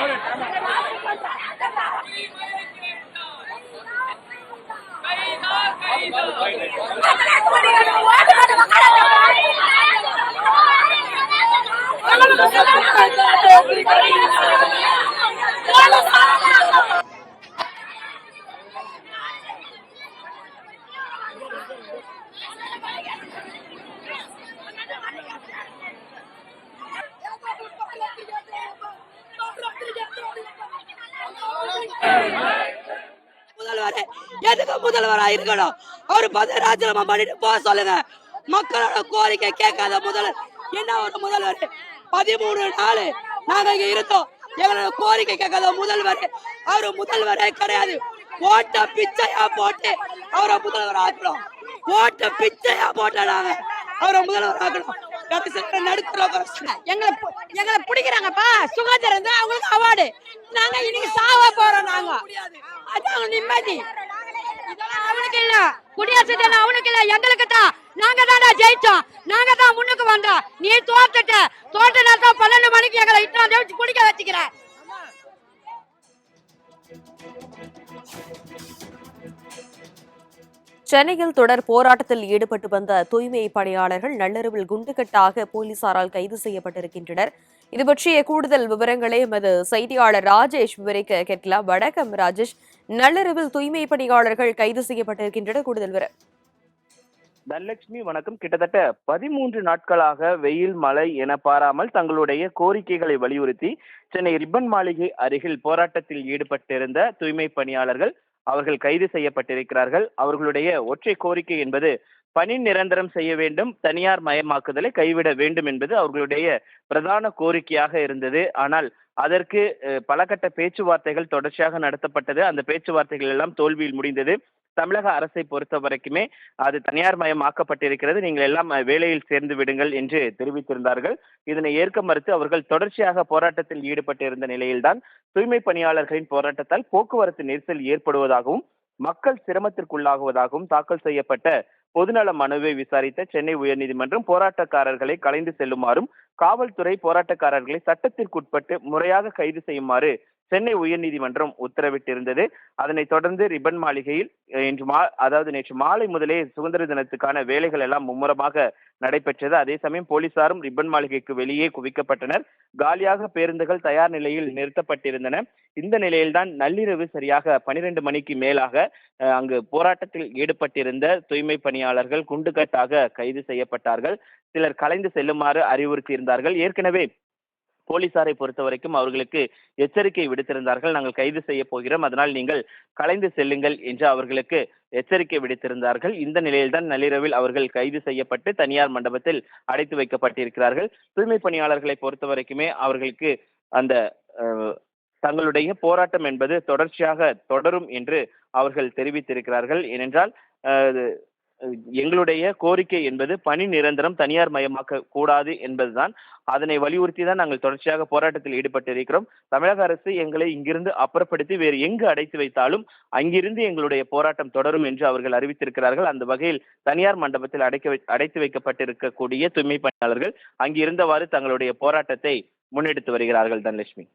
ahora. முதல்வர் எதுக்கு முதல்வரா இருக்கணும்? அவர் பதவி ராஜினாமா பண்ணிட்டு போக சொல்லுங்க. மக்களோட கோரிக்கை கேட்காத முதல்வர். என்ன ஒரு முதல்வர்? பதிமூணு நாள் நாங்க இங்க இருந்தோம். எங்களோட கோரிக்கை கேட்காத முதல்வர். அவரு முதல்வரே கிடையாது. போட்ட பிச்சையா போட்டு அவரை முதல்வர் ஆக்கணும். போட்ட பிச்சையா போட்ட நாங்க அவரை முதல்வர் ஆக்கணும். நடுத்தர எங்களை எங்களை பிடிக்கிறாங்கப்பா. சுகாதாரம் தான் அவங்களுக்கு அவார்டு நாங்க இன்னைக்கு சாவ போறோம் நாங்க. அதான் நிம்மதி. இதெல்லாம் அவனுக்கு இல்ல. குடியரசு தினம் அவனுக்கு இல்ல. எங்களுக்கு தான். நாங்க தான்டா ஜெயிச்சோம். நாங்க தான் முன்னுக்கு வந்தோம். நீ தோத்துட்ட. தோட்டனா தான் பன்னெண்டு மணிக்கு எங்களை இட்டான் வச்சு குடிக்க வச்சுக்கிற. சென்னையில் தொடர் போராட்டத்தில் ஈடுபட்டு வந்த தூய்மை பணியாளர்கள் நள்ளிரவில் குண்டுகட்டாக போலீசாரால் கைது செய்யப்பட்டிருக்கின்றனர். இது பற்றிய கூடுதல் விவரங்களை எமது செய்தியாளர் ராஜேஷ் விவரிக்க கேட்கலாம். வணக்கம் ராஜேஷ். நள்ளிரவில் தூய்மை பணியாளர்கள் கைது செய்யப்பட்டிருக்கின்றனர் கூடுதல் விவரம். தனலட்சுமி வணக்கம். கிட்டத்தட்ட பதிமூன்று நாட்களாக வெயில் மழை என பாராமல் தங்களுடைய கோரிக்கைகளை வலியுறுத்தி சென்னை ரிப்பன் மாளிகை அருகில் போராட்டத்தில் ஈடுபட்டிருந்த தூய்மை பணியாளர்கள் அவர்கள் கைது செய்யப்பட்டிருக்கிறார்கள். அவர்களுடைய ஒற்றை கோரிக்கை என்பது பணி நிரந்தரம் செய்ய வேண்டும் தனியார் மயமாக்குதலை கைவிட வேண்டும் என்பது அவர்களுடைய பிரதான கோரிக்கையாக இருந்தது. ஆனால் அதற்கு பலகட்ட பல கட்ட பேச்சுவார்த்தைகள் தொடர்ச்சியாக நடத்தப்பட்டது. அந்த பேச்சுவார்த்தைகள் எல்லாம் தோல்வியில் முடிந்தது. தமிழக அரசை பொறுத்த வரைக்குமே அது தனியார் மயமாக்கப்பட்டிருக்கிறது நீங்கள் எல்லாம் வேலையில் சேர்ந்து விடுங்கள் என்று தெரிவித்திருந்தார்கள். இதனை ஏற்க மறுத்து அவர்கள் தொடர்ச்சியாக போராட்டத்தில் ஈடுபட்டிருந்த நிலையில்தான் தூய்மை பணியாளர்களின் போராட்டத்தால் போக்குவரத்து நெரிசல் ஏற்படுவதாகவும் மக்கள் சிரமத்திற்குள்ளாகுவதாகவும் தாக்கல் செய்யப்பட்ட பொதுநல மனுவை விசாரித்த சென்னை உயர்நீதிமன்றம் போராட்டக்காரர்களை கலைந்து செல்லுமாறும் காவல்துறை போராட்டக்காரர்களை சட்டத்திற்குட்பட்டு முறையாக கைது செய்யுமாறு சென்னை உயர்நீதிமன்றம் உத்தரவிட்டிருந்தது. அதனைத் தொடர்ந்து ரிப்பன் மாளிகையில் இன்று மா அதாவது நேற்று மாலை முதலே சுதந்திர தினத்துக்கான வேலைகள் எல்லாம் மும்முரமாக நடைபெற்றது. அதே சமயம் போலீசாரும் ரிப்பன் மாளிகைக்கு வெளியே குவிக்கப்பட்டனர். காலியாக பேருந்துகள் தயார் நிலையில் நிறுத்தப்பட்டிருந்தன. இந்த நிலையில்தான் நள்ளிரவு சரியாக பனிரெண்டு மணிக்கு மேலாக அங்கு போராட்டத்தில் ஈடுபட்டிருந்த தூய்மை பணியாளர்கள் குண்டுகட்டாக கைது செய்யப்பட்டார்கள். சிலர் கலைந்து செல்லுமாறு அறிவுறுத்தியிருந்தார்கள். ஏற்கனவே போலீசாரை பொறுத்த வரைக்கும் அவர்களுக்கு எச்சரிக்கை விடுத்திருந்தார்கள். நாங்கள் கைது செய்ய போகிறோம். அதனால் நீங்கள் கலைந்து செல்லுங்கள் என்று அவர்களுக்கு எச்சரிக்கை விடுத்திருந்தார்கள். இந்த நிலையில்தான் நள்ளிரவில் அவர்கள் கைது செய்யப்பட்டு தனியார் மண்டபத்தில் அடைத்து வைக்கப்பட்டிருக்கிறார்கள். தூய்மை பணியாளர்களை பொறுத்த வரைக்குமே அவர்களுக்கு அந்த தங்களுடைய போராட்டம் என்பது தொடர்ச்சியாக தொடரும் என்று அவர்கள் தெரிவித்திருக்கிறார்கள். ஏனென்றால் எங்களுடைய கோரிக்கை என்பது பணி நிரந்தரம் தனியார் மயமாக்க கூடாது என்பதுதான். அதனை வலியுறுத்தி தான் நாங்கள் தொடர்ச்சியாக போராட்டத்தில் ஈடுபட்டு இருக்கிறோம் தமிழக அரசு எங்களை இங்கிருந்து அப்புறப்படுத்தி வேறு எங்கு அடைத்து வைத்தாலும் அங்கிருந்து எங்களுடைய போராட்டம் தொடரும் என்று அவர்கள் அறிவித்திருக்கிறார்கள். அந்த வகையில் தனியார் மண்டபத்தில் அடைக்க அடைத்து வைக்கப்பட்டிருக்கக்கூடிய தூய்மை பணியாளர்கள் அங்கிருந்தவாறு தங்களுடைய போராட்டத்தை முன்னெடுத்து வருகிறார்கள் தனலட்சுமி.